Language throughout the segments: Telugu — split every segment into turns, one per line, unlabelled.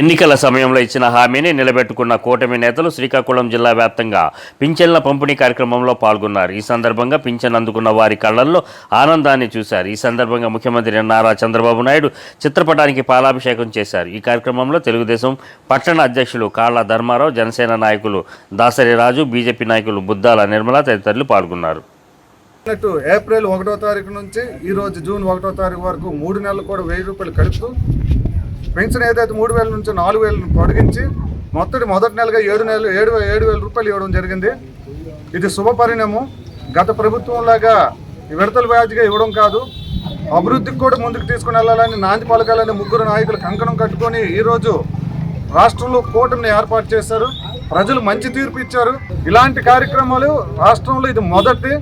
ఎన్నికల సమయంలో ఇచ్చిన హామీని నిలబెట్టుకున్న కూటమి నేతలు శ్రీకాకుళం జిల్లా వ్యాప్తంగా పింఛన్ల పంపిణీ కార్యక్రమంలో పాల్గొన్నారు. ఈ సందర్భంగా పింఛన్ అందుకున్న వారి కళ్ళల్లో ఆనందాన్ని చూశారు. ఈ సందర్భంగా ముఖ్యమంత్రి నారా చంద్రబాబు నాయుడు చిత్రపటానికి పాలాభిషేకం చేశారు. ఈ కార్యక్రమంలో తెలుగుదేశం పట్టణ అధ్యక్షులు కాళ్ళ ధర్మారావు జనసేన నాయకులు దాసరి రాజు బీజేపీ నాయకులు బుద్దాల నిర్మల తదితరులు పాల్గొన్నారు.
అన్నట్టు ఏప్రిల్ ఒకటో తారీఖు నుంచి ఈ రోజు జూన్ ఒకటో తారీఖు వరకు మూడు నెలలు కూడా వెయ్యి రూపాయలు కలుపుతూ పెన్షన్ ఏదైతే మూడు వేల నుంచి నాలుగు వేలను పొడిగించి మొత్తం మొదటి నెలగా ఏడు నెలలు ఏడు ఏడు వేల రూపాయలు ఇవ్వడం జరిగింది. ఇది శుభ పరిణామం. గత ప్రభుత్వంలాగా విడతల వ్యాధిగా ఇవ్వడం కాదు. అభివృద్ధికి కూడా ముందుకు తీసుకుని వెళ్ళాలని నాంది పలకాలని ముగ్గురు నాయకులు కంకణం కట్టుకొని ఈరోజు రాష్ట్రంలో కూటమిని ఏర్పాటు చేశారు. ప్రజలు మంచి తీర్పు ఇచ్చారు. ఇలాంటి కార్యక్రమాలు రాష్ట్రంలో ఇది మొదటి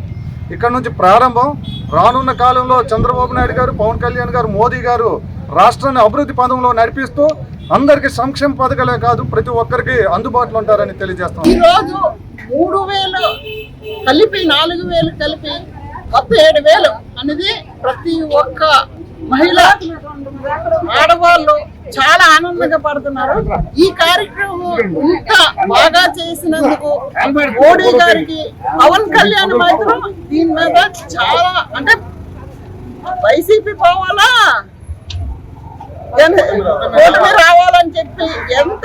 ఇక్కడ నుంచి ప్రారంభం. రానున్న కాలంలో చంద్రబాబు నాయుడు గారు పవన్ కళ్యాణ్ గారు మోదీ గారు రాష్ట్రాన్ని అభివృద్ధి పదంలో నడిపిస్తూ అందరికీ సంక్షేమ పథకాలే కాదు ప్రతి ఒక్కరికి అందుబాటులో ఉంటారని తెలియజేస్తాం
ఈరోజు మూడు వేలు కలిపి నాలుగు వేలు కలిపి పదిహేడు ఏడు వేలు అనేది ప్రతి ఒక్క మహిళ ఆడవాళ్ళు చాలా ఆనందంగా పడుతున్నారు. ఈ కార్యక్రమం ఇంత బాగా చేసినందుకు మోడీ గారికి పవన్ కళ్యాణ్ మాత్రం దీని మీద చాలా అంటే వైసీపీ పోవాలా? కూటమి రావాలని చెప్పి ఎంత